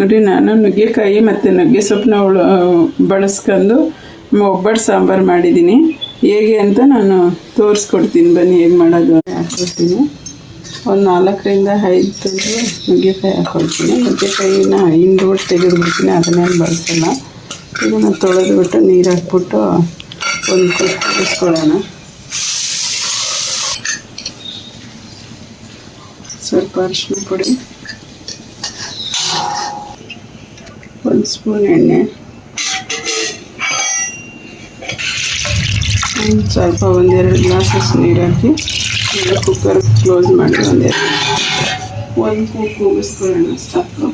ನೋಡಿ, ನಾನು ನುಗ್ಗೆಕಾಯಿ ಮತ್ತು ನುಗ್ಗೆ ಸೊಪ್ಪನ್ನ ಉಳ ಬಳಸ್ಕೊಂಡು ಒಬ್ಬಟ್ಟು ಸಾಂಬಾರು ಮಾಡಿದ್ದೀನಿ. ಹೇಗೆ ಅಂತ ನಾನು ತೋರಿಸ್ಕೊಡ್ತೀನಿ ಬನ್ನಿ, ಹೇಗೆ ಮಾಡೋದು ಹಾಕ್ಕೊಡ್ತೀನಿ ಒಂದು ನಾಲ್ಕರಿಂದ ಐದು ತಂದು ನುಗ್ಗೆಕಾಯಿ ಹಾಕ್ಕೊಳ್ತೀನಿ ನುಗ್ಗೆಕಾಯಿನ ಹಿಂಡ್ಬಿಟ್ಟು ತೆಗೆದುಬಿಡ್ತೀನಿ ಅದನ್ನೇನು ಬಳಸಲ್ಲ. ನಾನು ತೊಳೆದ್ಬಿಟ್ಟು ನೀರು ಹಾಕ್ಬಿಟ್ಟು ಒಂದು ಕುದಿಸ್ಕೊಳ್ಳೋಣ ಸ್ವಲ್ಪ ಅರಿಶಿನ ಪುಡಿ. ಒಂದು ಸ್ಪೂನ್ ಎಣ್ಣೆ. ಸ್ವಲ್ಪ ಒಂದೆರಡು ಗ್ಲಾಸಸ್ ನೀರು ಹಾಕಿ ಎಲ್ಲ ಕುಕ್ಕರ್ ಕ್ಲೋಸ್ ಮಾಡಿ ಒಂದೆರಡು ಒಂದು ಕೂಗು ಕೂಗಿಸ್ಕೊಳ್ಳೋಣ ಸಾಕು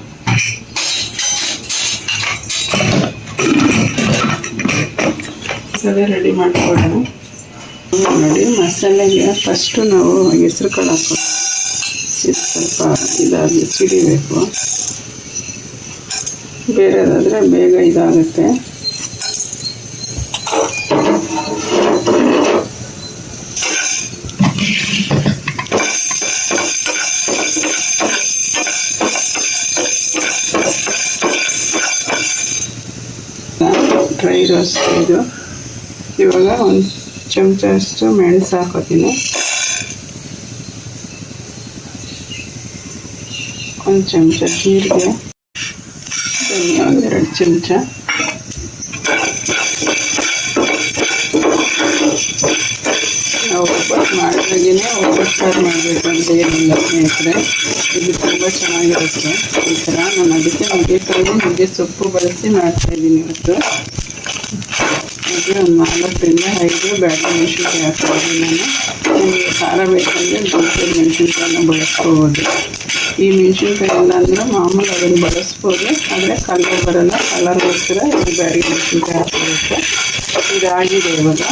ಮಸಾಲೆ ರೆಡಿ ಮಾಡ್ಕೊಳ್ಳೋಣ. ನೋಡಿ, ಮಸಾಲೆಗೆ ಫಸ್ಟು ನಾವು ಹೆಸ್ರು ಕಾಳು ಹಾಕೋ ಇದು ಸ್ವಲ್ಪ ಇದಾಗಿ ಸಿಡಿಬೇಕು. ಬೇರೆದಾದರೆ ಬೇಗ ಇದಾಗುತ್ತೆ. ಡ್ರೈ ರೋಸ್ಟ್ ಇದು. ಇವಾಗ ಒಂದು ಚಮಚಷ್ಟು ಮೆಣಸು ಹಾಕೋತೀನಿ. ಒಂದು ಚಮಚ ಜೀರಿಗೆ. ಚಮಚ ನಾವು ಒಬ್ಬಟ್ಟು ಮಾಡಿದಾಗೇ ಒಬ್ಬಟ್ಟು ಸಾರು ಮಾಡಬೇಕು ಅಂತ ಏನಿಲ್ಲ ಸ್ನೇಹಿತರೆ. ಇದು ತುಂಬ ಚೆನ್ನಾಗಿರುತ್ತೆ. ಈ ಥರ ನಾನು ಅದಕ್ಕೆ ನುಗ್ಗೆಕಾಯಿ ನುಗ್ಗೆ ಸೊಪ್ಪು ಬಳಸಿ ಮಾಡ್ತಾಯಿದ್ದೀನಿ ಇವತ್ತು. ಹಾಗೆ ಒಂದು ನಾಲ್ಕರಿಂದ ಐದು ಬ್ಯಾಡ ಮೆಣಸಿನ್ಕಾಯಿ ಹಾಕ್ತಾಯಿದ್ದೀನಿ ನಾನು. ನಿಮಗೆ ಖಾರ ಬೇಕಂದರೆ ದೊಡ್ಡ ಮೆಣಸಿನ್ಕಾಯನ್ನು ಬಳಸ್ಕೋಬೋದು ಈ ಮೆಣಸಿನ್ಕಾಯಿ ಇಲ್ಲ ಅಂದರೆ ಮಾಮೂಲು ಅದನ್ನು ಬಳಸ್ಬೋದು. ಆದರೆ ಕಲರ್ ಬರಲ್ಲ. ಕಲರ್ಗೋಸ್ಕರ ಇದು ಬ್ಯಾಡಿಗೆ ಮೆಣಸಿನ್ಕಾಯಿ ಹಾಕಬೇಕು ಇದಾಗಿದೆ ಇವಾಗ.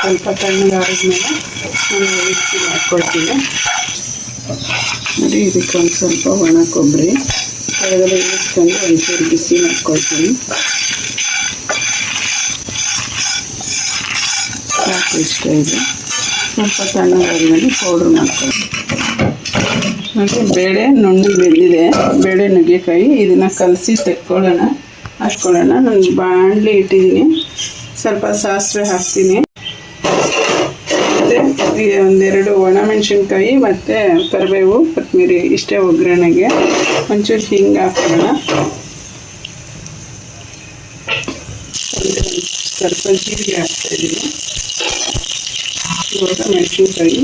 ಸ್ವಲ್ಪ ತಣ್ಣಗಾದ್ಮೇಲೆ ನಾನು ಮಿಕ್ಸಿ ಮಾಡ್ಕೊಳ್ತೀನಿ. ನೋಡಿ, ಇದಕ್ಕೆ ಒಂದು ಸ್ವಲ್ಪ ಒಣ ಕೊಬ್ಬರಿ. ಕೆಳಗಡೆ ಇಳಿಸ್ಕೊಂಡು ಒಂಚೂರು ಬಿಸಿ ಮಾಡ್ಕೊಳ್ತೀನಿ. ಸಾಕು ಇಷ್ಟ ಇದೆ. ಸ್ವಲ್ಪ ತಣ್ಣಗಾದ್ಮೇಲೆ ಪೌಡ್ರ್ ಮಾಡ್ಕೊಳ್ತೀನಿ. ಮತ್ತು ಬೇಳೆ ನುಣ್ಣಗೆ ಬೆಂದಿದೆ. ಬೇಳೆ, ನುಗ್ಗೆಕಾಯಿ ಇದನ್ನು ಕಲಸಿ ತೆಕ್ಕೊಳ್ಳೋಣ. ಹಾಕ್ಕೊಳ್ಳೋಣ. ನಾನು ಬಾಣಲಿ ಇಟ್ಟಿದ್ದೀನಿ. ಸ್ವಲ್ಪ ಸಾಸಿವೆ ಹಾಕ್ತೀನಿ. ಮತ್ತು ಒಂದೆರಡು ಒಣಮೆಣಸಿನ್ಕಾಯಿ ಮತ್ತು ಕರಿಬೇವು, ಕೊತ್ತಂಬರಿ, ಇಷ್ಟೇ ಒಗ್ಗರಣೆಗೆ. ಒಂಚೂರು ಹಿಂಗೆ ಒಂದು ಸ್ವಲ್ಪ ಜೀರಿಗೆ ಹಾಕ್ತಾಯಿದ್ದೀನಿ ಇವಾಗ ಮೆಣಸಿನ್ಕಾಯಿ.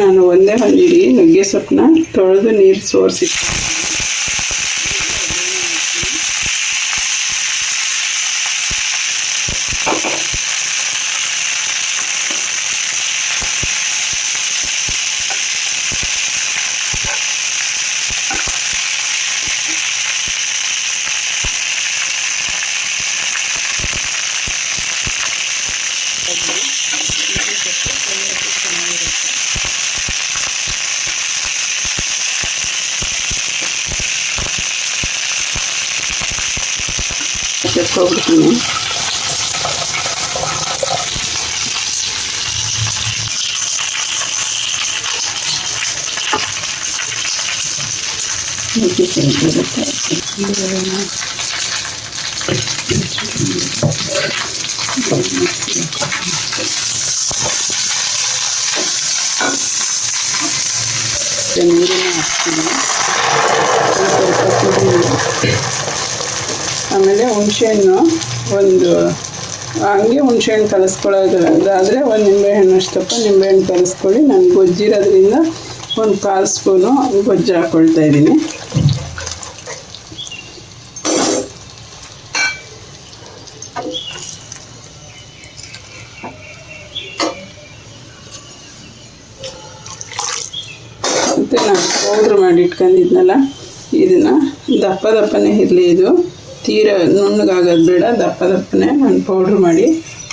ನಾನು ಒಂದೇ ಇಡೀ ನುಗ್ಗೆ ಸೊಪ್ಪನ್ನ ತೊಳೆದು ನೀರು ಸೋರಿಸಿ. sobrinha. Aqui tem Terima kasih telah menonton! ಹುಣಸೆಹಣ್ಣು ಒಂದು, ಹಂಗೆ ಹುಣಸೆಹಣ್ಣು ಕಲಿಸ್ಕೊಳ್ಳೋದಾದರೆ ಒಂದು ನಿಂಬೆಹಣ್ಣು ಅಷ್ಟಪ್ಪ, ನಿಂಬೆಹಣ್ಣು ಕಲಿಸ್ಕೊಳ್ಳಿ ನಾನು ಗೊಜ್ಜಿರೋದ್ರಿಂದ ಒಂದು ಕಾಲು ಸ್ಪೂನು ಗೊಜ್ಜು ಹಾಕ್ಕೊಳ್ತಾ ಇದ್ದೀನಿ. ಮತ್ತು ನಾನು ಪೌಡ್ರ್ ಮಾಡಿ ಇಟ್ಕೊಂಡಿದ್ನಲ್ಲ, ಇದನ್ನು ದಪ್ಪ ದಪ್ಪನೇ ಇರಲಿ ಇದು. ತೀರ ನುಣ್ಣಗಾಗೋದು ಬೇಡ ದಪ್ಪ ದಪ್ಪನೇ ನಾನು ಪೌಡ್ರ್ ಮಾಡಿ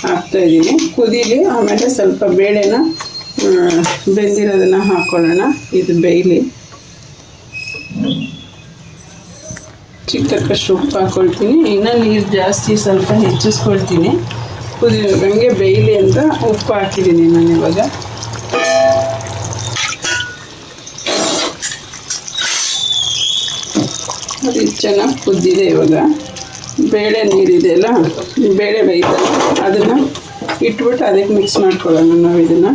ಹಾಕ್ತಾಯಿದ್ದೀನಿ ಕುದೀಲಿ, ಆಮೇಲೆ ಸ್ವಲ್ಪ ಬೇಳೆನ ಬೆಂದಿರೋದನ್ನು ಹಾಕ್ಕೊಳ್ಳೋಣ ಇದು ಬೇಯಲಿ. ಚಿಕ್ಕದಕ್ಕಷ್ಟು ಉಪ್ಪು ಹಾಕ್ಕೊಳ್ತೀನಿ ಇನ್ನೂ ನೀರು ಜಾಸ್ತಿ ಸ್ವಲ್ಪ ಹೆಚ್ಚಿಸ್ಕೊಳ್ತೀನಿ. ಕುದಿ ಹಂಗೆ ಬೇಯಲಿ ಅಂತ ಉಪ್ಪು ಹಾಕಿದ್ದೀನಿ ನಾನು ಇವಾಗ. ಚೆನ್ನಾಗಿ ಕುದ್ದಿದೆ ಇವಾಗ. ಬೇಳೆ ನೀರಿದೆಯಲ್ಲ ಬೇಳೆ ಬೇಯ್ತಲ್ಲ ಅದನ್ನು ಇಟ್ಬಿಟ್ಟು ಅದಕ್ಕೆ ಮಿಕ್ಸ್ ಮಾಡ್ಕೊಳ್ಳೋಣ ನಾವು ಇದನ್ನು.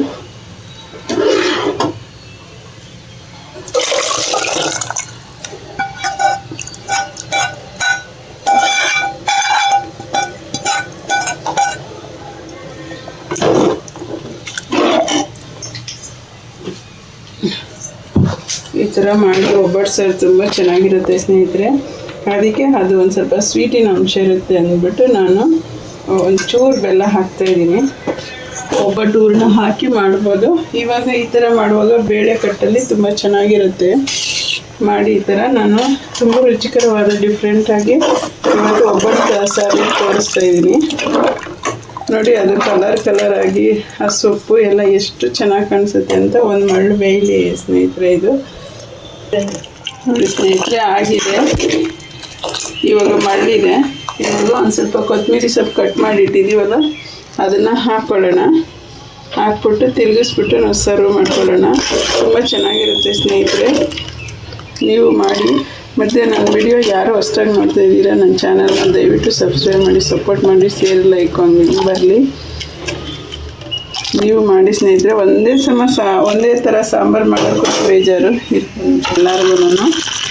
ಥರ ಮಾಡಿ ಒಬ್ಬಟ್ಟು ಸರ್ ತುಂಬ ಚೆನ್ನಾಗಿರುತ್ತೆ ಸ್ನೇಹಿತರೆ. ಅದಕ್ಕೆ ಅದು ಒಂದು ಸ್ವಲ್ಪ ಸ್ವೀಟಿನ ಅಂಶ ಇರುತ್ತೆ ಅಂದ್ಬಿಟ್ಟು ನಾನು ಒಂದು ಚೂರು ಬೆಲ್ಲ ಹಾಕ್ತಾ ಇದ್ದೀನಿ. ಒಬ್ಬಟ್ಟು ಹೂರ್ಣ ಹಾಕಿ ಮಾಡ್ಬೋದು. ಇವಾಗ ಈ ಥರ ಮಾಡುವಾಗ ಬೇಳೆ ಕಟ್ಟಲ್ಲಿ ತುಂಬ ಚೆನ್ನಾಗಿರುತ್ತೆ. ಮಾಡಿ ಈ ಥರ ನಾನು ತುಂಬ ರುಚಿಕರವಾದ ಡಿಫ್ರೆಂಟಾಗಿ ಇವತ್ತು ಒಬ್ಬಟ್ಟು ಸಾರಿ ತೋರಿಸ್ತಾ ಇದ್ದೀನಿ. ನೋಡಿ, ಅದು ಕಲರ್ ಕಲರ್ ಆಗಿ, ಆ ಸೊಪ್ಪು ಎಲ್ಲ ಎಷ್ಟು ಚೆನ್ನಾಗಿ ಕಾಣಿಸುತ್ತೆ ಅಂತ ಒಂದು ಮಳ್ಳು ಬೇಯಲಿ ಸ್ನೇಹಿತರೆ ಇದು. ಸ್ನೇಹಿತರೆ, ಆಗಿದೆ. ಇವಾಗ ಮಳ್ಳಿದೆ ಇವಾಗ ಒಂದು ಸ್ವಲ್ಪ ಕೊತ್ತಂಬರಿ ಸೊಪ್ಪು ಕಟ್ ಮಾಡಿ ಇಟ್ಟಿದ್ದೀವಲ್ಲ ಅದನ್ನು ಹಾಕ್ಕೊಳ್ಳೋಣ ಹಾಕ್ಬಿಟ್ಟು ತಿರುಗಿಸ್ಬಿಟ್ಟು ನಾವು ಸರ್ವ್ ಮಾಡ್ಕೊಳ್ಳೋಣ. ತುಂಬ ಚೆನ್ನಾಗಿರುತ್ತೆ ಸ್ನೇಹಿತರೆ. ನೀವು ಮಾಡಿ. ಮತ್ತು ನನ್ನ ವಿಡಿಯೋ ಯಾರು ಹೊಸ್ದಾಗಿ ನೋಡ್ತಾ ಇದ್ದೀರಾ ನನ್ನ ಚಾನಲ್ನ ದಯವಿಟ್ಟು ಸಬ್ಸ್ಕ್ರೈಬ್ ಮಾಡಿ ಸಪೋರ್ಟ್ ಮಾಡಿ ಸೇರ್ ಲೈಕ್ ಬರಲಿ. ನೀವು ಮಾಡಿ ಸ್ನೇಹಿತರೆ, ಒಂದೇ ಸಮ ಒಂದೇ ಥರ ಸಾಂಬಾರು ಮಾಡೋಕ್ಕೂ ಬೇಜಾರು ಎಲ್ಲರಿಗೂ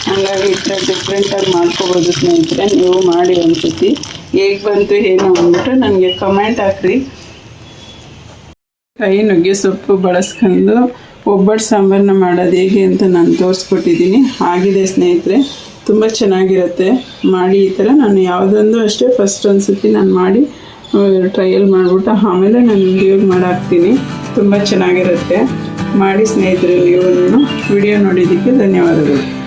ಹಾಗಾಗಿ ಈ ಥರ ಡಿಫ್ರೆಂಟಾಗಿ ಮಾಡ್ಕೋಬೋದು ಸ್ನೇಹಿತರೆ, ನೀವು ಮಾಡಿ ಒಂದ್ಸತಿ. ಹೇಗೆ ಬಂತು, ಏನು ಅಂದ್ಬಿಟ್ಟು ನನಗೆ ಕಮೆಂಟ್ ಹಾಕ್ರಿ. ಕೈ ನುಗ್ಗೆ ಸೊಪ್ಪು ಬಳಸ್ಕೊಂಡು ಒಬ್ಬಟ್ಟು ಸಾಂಬಾರನ್ನ ಮಾಡೋದು ಹೇಗೆ ಅಂತ ನಾನು ತೋರಿಸ್ಕೊಟ್ಟಿದ್ದೀನಿ. ಆಗಿದೆ ಸ್ನೇಹಿತರೆ, ತುಂಬ ಚೆನ್ನಾಗಿರುತ್ತೆ. ಮಾಡಿ ಈ ಥರ ನಾನು ಯಾವುದೊಂದು ಅಷ್ಟೇ ಫಸ್ಟ್ ಒಂದು ನಾನು ಮಾಡಿ ಟ್ರಯಲ್ ಮಾಡಿಬಿಟ್ಟು ಆಮೇಲೆ ನಾನು ವಿಡಿಯೋಗೆ ಮಾಡಾಕ್ತೀನಿ. ತುಂಬ ಚೆನ್ನಾಗಿರುತ್ತೆ. ಮಾಡಿ ಸ್ನೇಹಿತರೆ ನೀವು ವಿಡಿಯೋ ನೋಡಿದ್ದಕ್ಕೆ ಧನ್ಯವಾದಗಳು.